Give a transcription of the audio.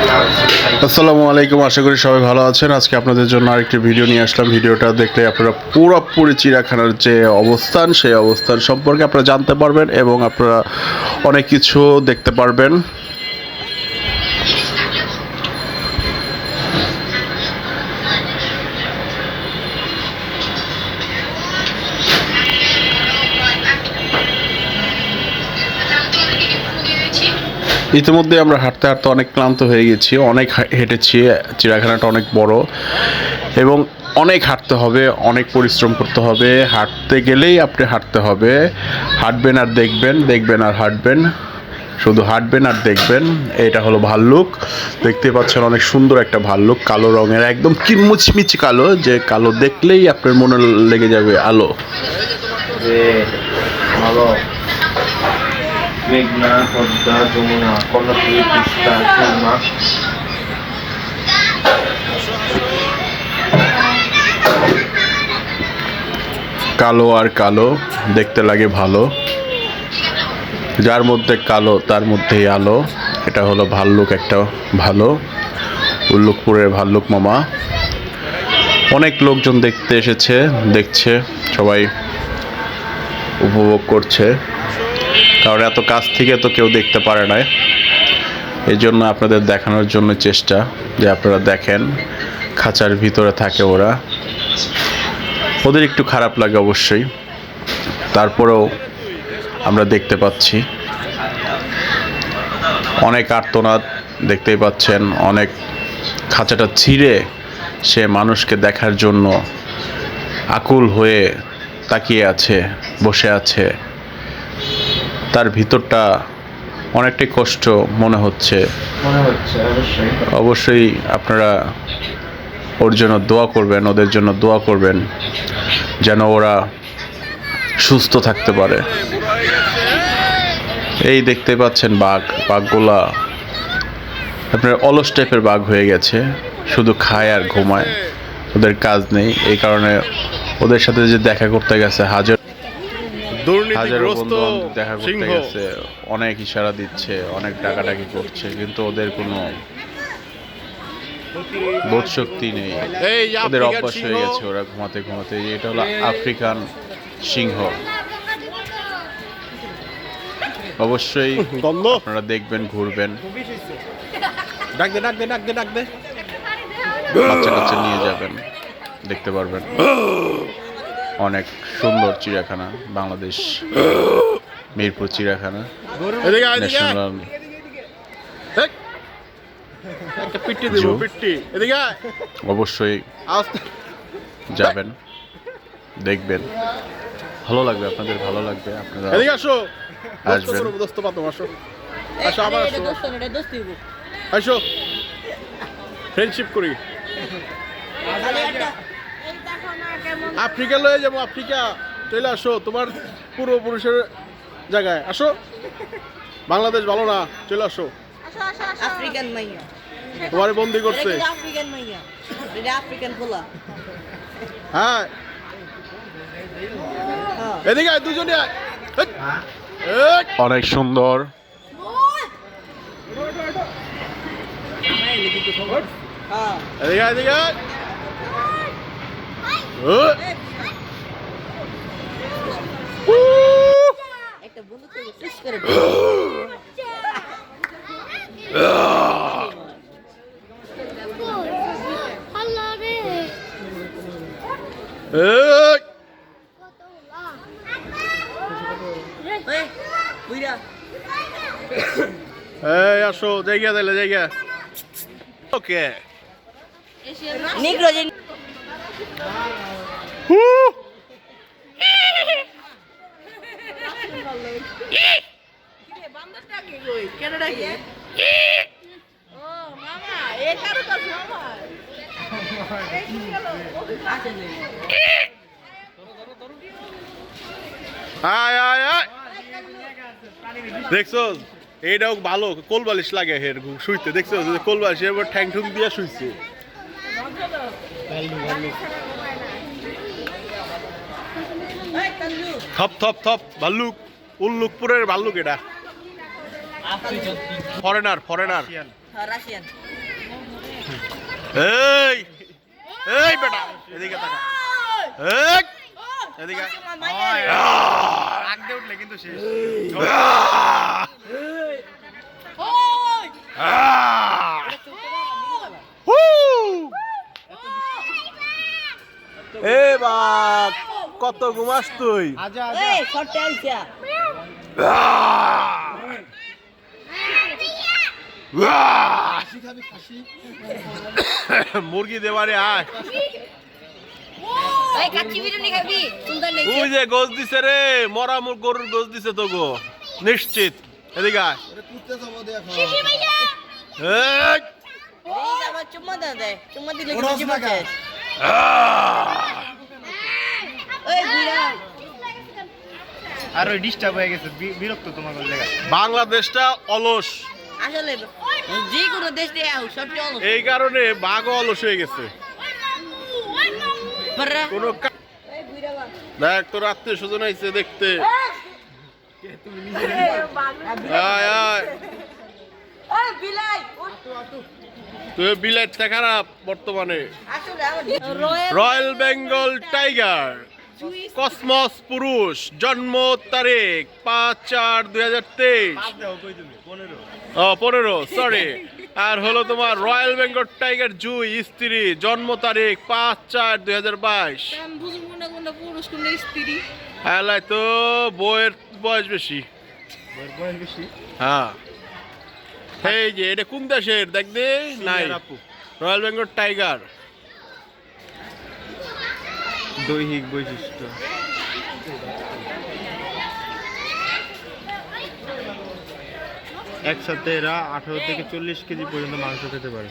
আসসালামু আলাইকুম, আশা করি সবাই ভালো আছেন। আজকে আপনাদের জন্য আরেকটি ভিডিও নিয়ে আসলাম। ভিডিওটা দেখলে আপনারা পুরোপুরি চিড়াখানার যে অবস্থান, সেই অবস্থান সম্পর্কে আপনারা জানতে পারবেন এবং আপনারা অনেক কিছু দেখতে পারবেন। ইতিমধ্যে আমরা হাঁটতে হাঁটতে অনেক ক্লান্ত হয়ে গেছি, অনেক হেঁটেছি, চিড়িয়াখানাটা অনেক বড় এবং অনেক হাঁটতে হবে, অনেক পরিশ্রম করতে হবে। হাঁটতে গেলেই আপনি হাঁটতে হবে। হাঁটবেন আর দেখবেন দেখবেন আর হাঁটবেন। শুধু হাঁটবেন আর দেখবেন, এটা হলো ভাল্লুক দেখতে পাচ্ছেন অনেক সুন্দর একটা ভাল্লুক কালো রঙের, একদম কি মুচমিচি কালো, যে কালো দেখলেই আপনার মনে লেগে যাবে আলো। ভালো। মেঘনা, পদ্মা, যমুনা কর্ণফুলী তিস্তা, খুলনা। কালো আর কালো, দেখতে লাগে ভালো। যার মধ্যে কালো, তার মধ্যেই আলো। এটা হলো ভাল্লুক একটা ভালো। উল্লুকপুরের ভাল্লুক মামা। অনেক লোকজন দেখতে এসেছে, দেখছে, সবাই উপভোগ করছে। কারণ এত কাছ থেকে তো কেউ দেখতে পারে না এই জন্য আপনাদের দেখানোর জন্য চেষ্টা যে আপনারা দেখেন, খাঁচার ভিতরে থাকে ওরা। ওদের একটু খারাপ লাগে অবশ্যই। তারপরেও আমরা দেখতে পাচ্ছি। অনেক আর্তনাদ দেখতেই পাচ্ছেন, অনেক খাঁচাটা ছিঁড়ে সে মানুষকে দেখার জন্য আকুল হয়ে তাকিয়ে আছে, বসে আছে। তার ভিতরটা অনেকটাই কষ্ট মনে হচ্ছে। অবশ্যই। আপনারা ওর জন্য দোয়া করবেন ওদের জন্য দোয়া করবেন যেন ওরা সুস্থ থাকতে পারে। এই দেখতে পাচ্ছেন বাঘ বাঘগুলা আপনার অলস টাইপের বাঘ হয়ে গেছে শুধু খায় আর ঘুমায় ওদের কাজ নেই এই কারণে ওদের সাথে যে দেখা করতে গেছে হাজার হাজারো বন্ধু দেখা করতে গেছে অনেক ইশারা দিচ্ছে অনেক ডাকাডাকি করছে কিন্তু ওদের কোনো বোধ শক্তি নেই ওদের অভ্যাস হয়ে সিংহ। গেছে ওরা ঘুমাতে ঘুমাতে। এটা হলো আফ্রিকান সিংহ। অবশ্যই আপনারা দেখবেন ঘুরবেন। ডাক দে ডাক দে ডাক দে। বাচ্চা কাচ্চা নিয়ে যাবেন দেখতে পারবেন। অনেক সুন্দর চিড়িয়াখানা বাংলাদেশ মিরপুর চিড়িয়াখানা এদিকে আয়, এদিকে। ন্যাশনাল অবশ্যই যাবেন দেখবেন। ভালো লাগবে আপনাদের ভালো লাগবে আপনারা এদিকে আসো। আসবেন। আবার আসো। ফ্রেন্ডশিপ করি। আফ্রিকা লয়ে যাব আফ্রিকা। চলে আসো তোমার পূর্বপুরুষের জায়গায়। আসো। বাংলাদেশ ভালো না চলে আসো। আফ্রিকান মাইয়া। তোমার বন্দি করছে। আফ্রিকান মাইয়া। এটা আফ্রিকান পোলা। হ্যাঁ। হ্যাঁ এদিকে আয় দুজনে। অনেক সুন্দর। হ্যাঁ এদিকে এদিকে। একটা বন্ধু করে। এই আসো জায়গা দিলে জায়গা ওকে নিগ্রো যে আয় আয় আয়। দেখছ? এইটাও ভালো কোল বালিশ লাগে হের শুইতে। দেখছ? কোল বালিশ এবার ঠ্যাং ঠুং দিয়ে শুইছে। থপ থপ থপ, ভাল্লুক। উল্লুকপুরের ভাল্লুক এটা। ফরেনার ফরেনার এই এই বেটা, এদিকে তাকা। এদিকে। উঠলে কিন্তু শেষ আহ! এ বাপ কত ঘুমাস তুই! মুরগি দেবারে আয়। যে দিছে রে মরা মুর গরুর গোস দিছে তো গো নিশ্চিত। এদিকে চুম্মা চুম্মা দিলে আর ওই ডিস্টার্ব হয়ে গেছে বিরক্ত তোমার জায়গা? বাংলাদেশটা অলস। আসলে যে কোনো দেশ দিয়ে সবচেয়ে অল্প এই কারণে বাঘ অলস হয়ে গেছে। কোনো দেখ তোর আত্মীয় স্বজন আইছে দেখতে। আয় আয়। এই বিলাই তুই বিলেটটা খারাপ বর্তমানে। রয়্যাল বেঙ্গল টাইগার কসমস পুরুষ জন্ম তারিখ পাঁচ চার দুই হাজার তেইশ। ও পনেরো সরি আর হলো তোমার রয়্যাল বেঙ্গল টাইগার জুই স্ত্রী জন্ম তারিখ পাঁচ চার দুই হাজার বাইশ। এলাই তো বইয়ের বয়স বেশি। বয়স বেশি? হ্যাঁ। এই যে এটা কোন দেশের? দেখবে নাই। Royal Bengal tiger. দৈহিক বৈশিষ্ট্য। একসাথে এরা আঠারো থেকে চল্লিশ কেজি পর্যন্ত মাংস খেতে পারে।